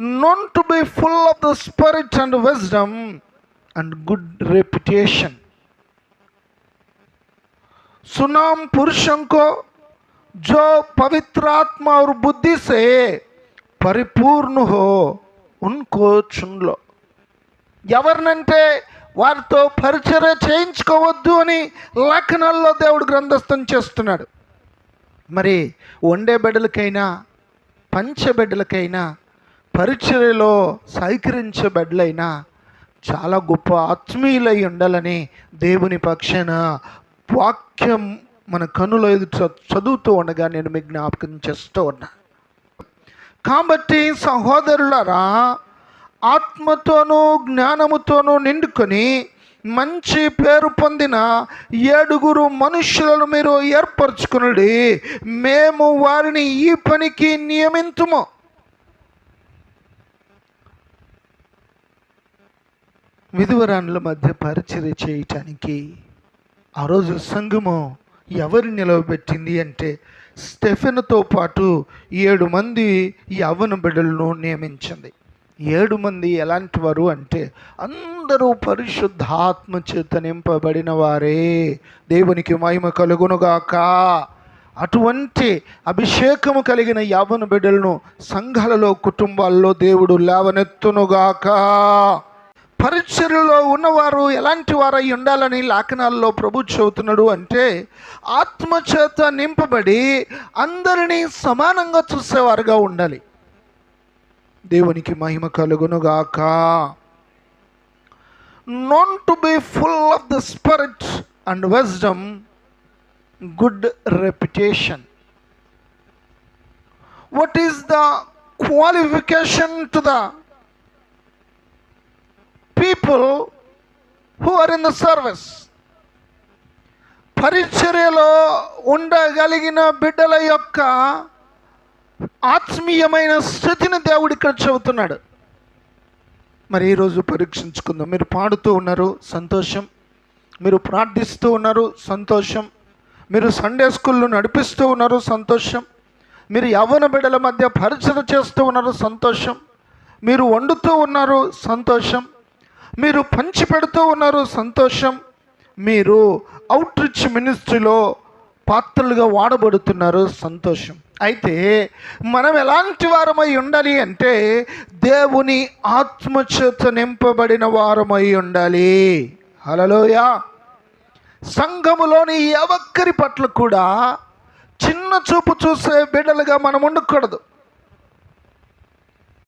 known to be full of the spirit and wisdom and good reputation. Sunam पुरुषों को जो पवित्र आत्मा और बुद्धि से परिपूर्ण हो उनको चुन लो ఎవరినంటే వారితో పరిచర్య చేయించుకోవద్దు అని లేఖనాల్లో దేవుడు గ్రంథస్థం చేస్తున్నాడు మరి వండే బిడ్డలకైనా పంచే బిడ్డలకైనా పరిచర్యలో సహకరించే చాలా గొప్ప ఆత్మీయులై ఉండాలని దేవుని పక్షాన వాక్యం మన కనుల ఎదుట చదువుతూ ఉండగా నేను మీ జ్ఞాపకం చేస్తూ ఉన్నా. కాబట్టి సహోదరులారా ఆత్మతోనూ జ్ఞానముతోనూ నిండుకొని మంచి పేరు పొందిన ఏడుగురు మనుషులను మీరు ఏర్పరచుకునుడి. మేము వారిని ఈ పనికి నియమింతుము. విధువరాన్ల మధ్య పరిచర్య చేయటానికి ఆ రోజు సంఘము ఎవరు నిలవబెట్టింది అంటే స్టెఫెన్తో పాటు ఏడు మంది యవ్వన బిడ్డలను నియమించింది. ఏడు మంది ఎలాంటి వారు అంటే అందరూ పరిశుద్ధాత్మ చేత నింపబడిన వారే. దేవునికి మహిమ కలుగునుగాక అటువంటి అభిషేకము కలిగిన యవ్వన బిడ్డలను సంఘాలలో కుటుంబాల్లో దేవుడు లేవనెత్తునుగాక పరిచర్లో ఉన్నవారు ఎలాంటి వారై ఉండాలని లాకనాల్లో ప్రభు చెబుతున్నాడు అంటే ఆత్మచేత నింపబడి అందరినీ సమానంగా చూసేవారుగా ఉండాలి. దేవునికి మహిమ కలుగునుగాక. Known to be full of the spirit and wisdom good reputation what is the qualification to the people who are in the service పరిచర్యలో ఉండగలిగిన బిడ్డల యొక్క ఆత్మీయమైన స్థితిని దేవుడు ఇక్కడ చెబుతున్నాడు. మరి ఈరోజు పరీక్షించుకుందాం. మీరు పాడుతూ ఉన్నారు సంతోషం. మీరు ప్రార్థిస్తూ ఉన్నారు సంతోషం. మీరు సండే స్కూల్లో నడిపిస్తూ ఉన్నారు సంతోషం. మీరు యవ్వన బిడ్డల మధ్య పరిచయం చేస్తూ ఉన్నారు సంతోషం. మీరు వండుతూ ఉన్నారు సంతోషం. మీరు పంచి పెడుతూ ఉన్నారు సంతోషం. మీరు అవుట్ రిచ్ మినిస్ట్రీలో పాత్రలుగా వాడబడుతున్నారు సంతోషం. అయితే మనం ఎలాంటి వారమై ఉండాలి అంటే దేవుని ఆత్మచేత నింపబడిన వారమై ఉండాలి. హలలోయ సంఘములోని ఎవక్కరి పట్ల కూడా చిన్న చూపు చూసే బిడ్డలుగా మనం ఉండకూడదు.